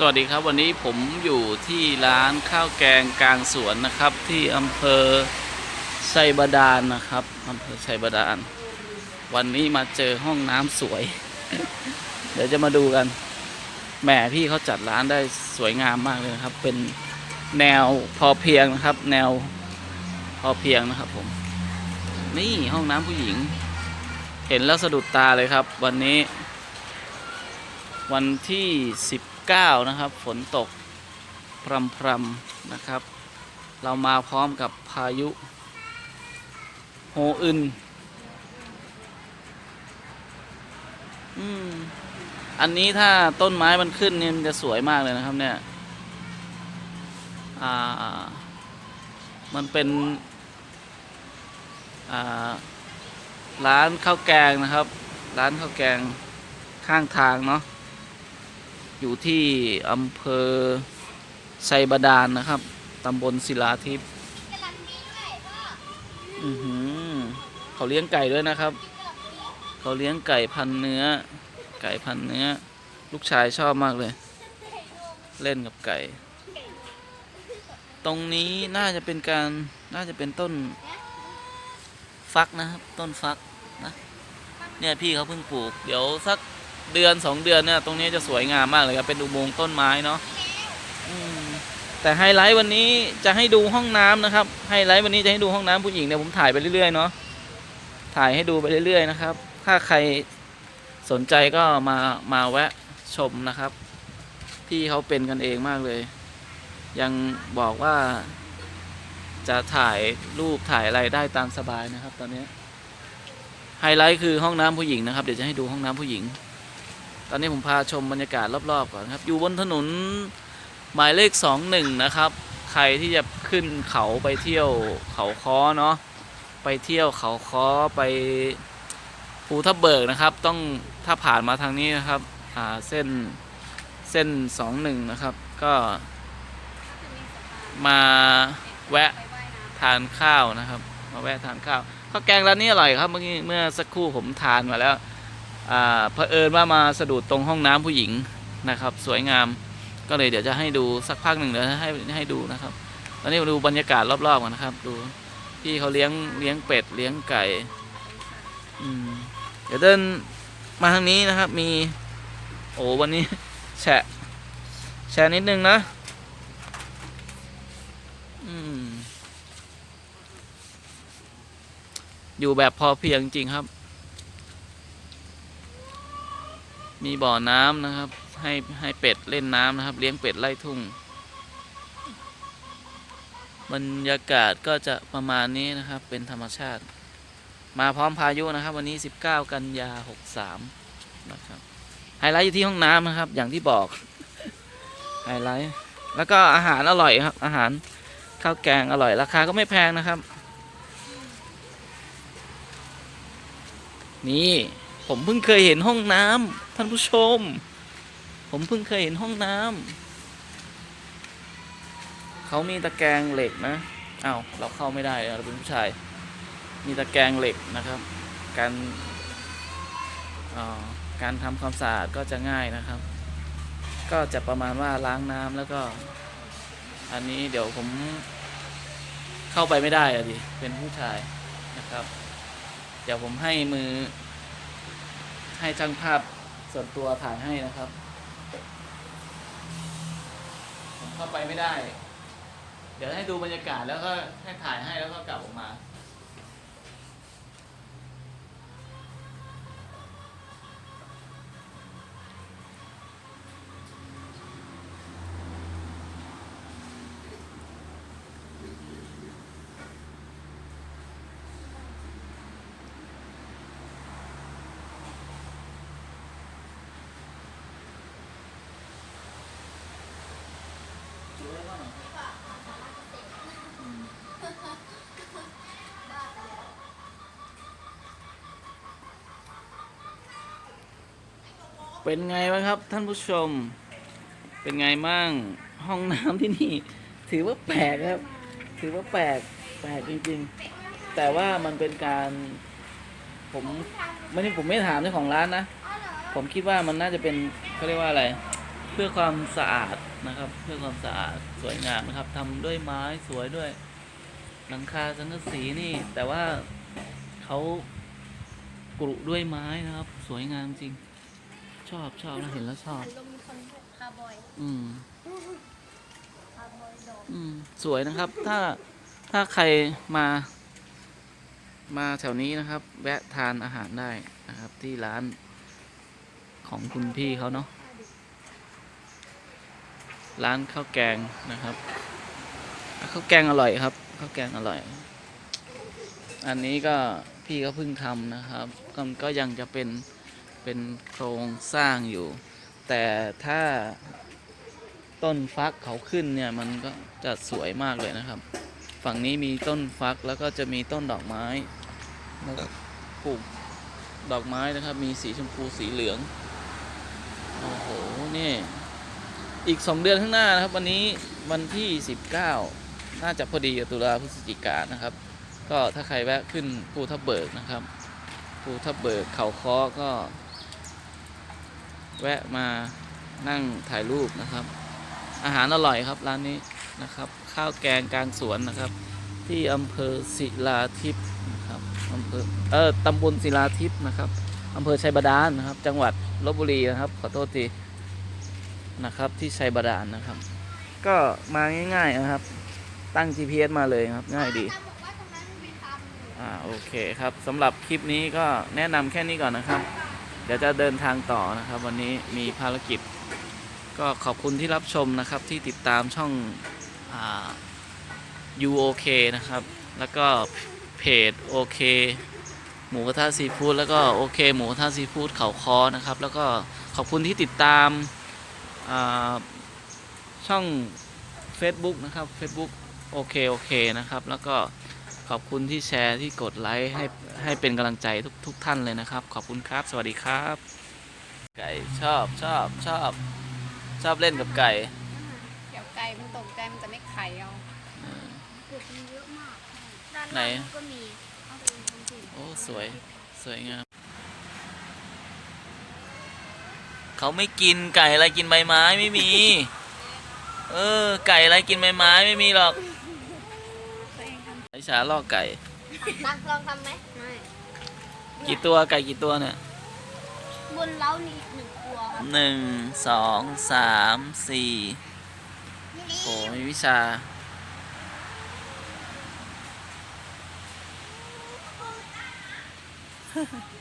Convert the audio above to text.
สวัสดีครับวันนี้ผมอยู่ที่ร้านข้าวแกงกลางสวนนะครับ ที่อำเภอไซบาดาลนะครับอำเภอไซบาดาลวันนี้มาเจอห้องน้ำสวย เดี๋ยวจะมาดูกันแหมพี่เขาจัดร้านได้สวยงามมากเลยนะครับ เป็นแนวพอเพียงนะครับ แนวพอเพียงนะครับผม นี่ห้องน้ำผู้หญิง เห็นแล้วสะดุดตาเลยครับ วันนี้ วันที่ 19 นะครับ ฝนตกพรำพรำๆนะครับ เรามาพร้อมกับพายุ โฮอึนอืมอันนี้ถ้าต้นไม้มันขึ้นเนี่ยมันจะสวยมากเลยนะครับเนี่ย อ่า มันเป็น อ่า ร้านข้าวแกงนะครับ ร้านข้าวแกงข้างทางเนาะ อยู่ที่อำเภอไซบาดาลนะครับตำบลศิลาทิพย์อือหือเขาเลี้ยงไก่ด้วยนะครับ เขาเลี้ยงไก่พันเนื้อ ไก่พันเนื้อ ลูกชายชอบมากเลย เล่นกับไก่ ตรงนี้น่าจะเป็นการน่าจะเป็นต้นฟักนะครับ ต้นฟักนะเนี่ยพี่เขาเพิ่งปลูก เดี๋ยวสัก เดือนสองเดือนเนี่ยตรงนี้จะสวยงามมากเลยครับเป็นอุโมงค์ต้นไม้เนาะแต่ไฮไลท์วันนี้จะให้ดูห้องน้ำนะครับไฮไลท์วันนี้จะให้ดูห้องน้ำผู้หญิงเนี่ยผมถ่ายไปเรื่อยๆเนาะถ่ายให้ดูไปเรื่อยๆนะครับ ถ้าใครสนใจก็มามาแวะชมนะครับ พี่เขาเป็นกันเองมากเลย ยังบอกว่า จะถ่ายรูปถ่ายอะไรได้ตามสบายนะครับ ตอนนี้ไฮไลท์คือห้องน้ำผู้หญิงนะครับ เดี๋ยวจะให้ดูห้องน้ำผู้หญิง ตอนนี้ผมพาชมบรรยากาศรอบๆก่อนครับ อยู่บนถนนหมายเลขสองหนึ่งนะครับ ใครที่จะขึ้นเขาไปเที่ยวเขาค้อเนาะไปเที่ยวเขาค้อไปภูทับเบิกนะครับ ต้องถ้าผ่านมาทางนี้นะครับอ่าเส้นเส้นสองหนึ่งนะครับ ก็มาแวะทานข้าวนะครับ มาแวะทานข้าวข้าวแกงร้านนี้อร่อยครับเมื่อกี้เมื่อสักครู่ผมทานมาแล้ว เผอิญว่ามาสะดุดตรงห้องน้ำผู้หญิงนะครับ สวยงามก็เลยเดี๋ยวจะให้ดูสักพักหนึ่งเดี๋ยวให้ให้ดูนะครับ ตอนนี้มาดูบรรยากาศรอบๆกันนะครับ ดูพี่เขาเลี้ยงเลี้ยงเป็ดเลี้ยงไก่อืมเดี๋ยวเดินมาทางนี้นะครับ มี โอ้วันนี้แฉะแฉะนิดนึงนะอืมอยู่แบบพอเพียงจริงครับ มีบ่อน้ำนะครับ ให้ให้เป็ดเล่นน้ำนะครับ เลี้ยงเป็ดไล่ทุ่ง บรรยากาศก็จะประมาณนี้นะครับ เป็นธรรมชาติ มาพร้อมพายุนะครับ วันนี้ 19 กันยา 63 นะครับไฮไลท์อยู่ที่ห้องน้ำนะครับ อย่างที่บอกไฮไลท์แล้วก็อาหารอร่อยครับ อาหารข้าวแกงอร่อยราคาก็ไม่แพงนะครับ นี่ ผมเพิ่งเคยเห็นห้องน้ำท่านผู้ชม ผมเพิ่งเคยเห็นห้องน้ำเขามีตะแกรงเหล็กนะอ้าวเราเข้าไม่ได้เราเป็นผู้ชาย มีตะแกรงเหล็กนะครับ การอ่าการทำความสะอาดก็จะง่ายนะครับ ก็จะประมาณว่าล้างน้ำแล้วก็ อันนี้เดี๋ยวผมเข้าไปไม่ได้อะดิเป็นผู้ชายนะครับ เดี๋ยวผมให้มือ ให้ช่างภาพส่วนตัวถ่ายให้นะครับ ผมเข้าไปไม่ได้ เดี๋ยวให้ดูบรรยากาศแล้วก็ให้ถ่ายให้แล้วก็กลับออกมา เป็นไงบ้างครับท่านผู้ชม เป็นไงมั่งห้องน้ำที่นี่ ถือว่าแปลกครับ ถือว่าแปลกแปลกจริง ๆ แต่ว่ามันเป็นการผมไม่ได้ผมไม่ถามเจ้าของร้านนะ ผมคิดว่ามันน่าจะเป็นเขาเรียกว่าอะไร เพื่อความสะอาดนะครับ เพื่อความสะอาดสวยงามนะครับทำด้วยไม้สวยด้วย หลังคาสังกะสีนี่ แต่ว่าเขากรุด้วยไม้นะครับ สวยงามจริง ชอบชอบนะเห็นแล้วชอบอารมณ์คนคาร์บอยอืม คาร์บอยดอกอืม สวยนะครับ ถ้าถ้าใครมา มาแถวนี้นะครับ แวะทานอาหารได้นะครับ ที่ร้านของคุณพี่เขาเนาะร้านข้าวแกงนะครับข้าวแกงอร่อยครับข้าวแกงอร่อย อันนี้ก็พี่ก็เพิ่งทำนะครับก็ก็ยังจะเป็น เป็นโครงสร้างอยู่ แต่ถ้าต้นฟักเขาขึ้นเนี่ยมันก็จะสวยมากเลยนะครับ ฝั่งนี้มีต้นฟักแล้วก็จะมีต้นดอกไม้นะครับปลูกดอกไม้นะครับ มีสีชมพูสีเหลืองโอ้โหนี่อีกสองเดือนข้างหน้านะครับ วันนี้วันที่ 19 น่าจะพอดีกับตุลาพฤศจิกายนนะครับ ก็ถ้าใครแวะขึ้นภูทับเบิกนะครับภูทับเบิกเขาค้อก็ แวะมานั่งถ่ายรูปนะครับ อาหารอร่อยครับร้านนี้นะครับ ข้าวแกงกลางสวนนะครับ ที่อำเภอศิลาทิพย์นะครับอำเภอเออตำบลศิลาทิพย์นะครับอำเภอชัยบาดาลนะครับ จังหวัดลบบุรีนะครับ ขอโทษทีนะครับที่ชัยบาดาลนะครับ ก็มาง่ายๆนะครับ ตั้ง GPS มาเลยครับ ง่ายดีตามบอกว่าตรงนั้นมีฟาร์มอยู่อ่าโอเคครับสำหรับคลิปนี้ก็แนะนำแค่นี้ก่อนนะครับ เดี๋ยวจะเดินทางต่อนะครับ วันนี้มีภารกิจ ก็ขอบคุณที่รับชมนะครับที่ติดตามช่องอ UOK นะครับ แล้วก็เพจ OK หมูกระทะซีฟู้ดแล้วก็โอเคหมูกระทะซีฟู้ดเขาคอนะครับ แล้วก็ขอบคุณที่ติดตามาช่อง Facebook นะครับ Facebook โอเคโอเคนะครับ แล้วก็ ขอบคุณที่แชร์ที่กดไลค์ให้ให้เป็นกำลังใจทุกทุกท่านเลยนะครับ ขอบคุณครับ สวัสดีครับ ไก่ชอบชอบชอบ ชอบเล่นกับไก่ เดี๋ยวไก่มันตกใจมันจะไม่ไข่เอาเออเกิดมีเยอะมากด้านไหน ล่างก็มีเอาไปทำสิโอ้สวยสวยงามเขาไม่กินไก่อะไรกินใบไม้ไม่มี เออ ไก่อะไรกินใบไม้ไม่มีหรอกตัว เองทไอฉาลอกไก่ำตั้งลองทำไหมไม่กี่ตัวไก่กี่ตัวเนี่ยบนเล้านี่อีกหนึ่งตัวครับหนึ่งสองสามสี่โอ้มีวิชาเ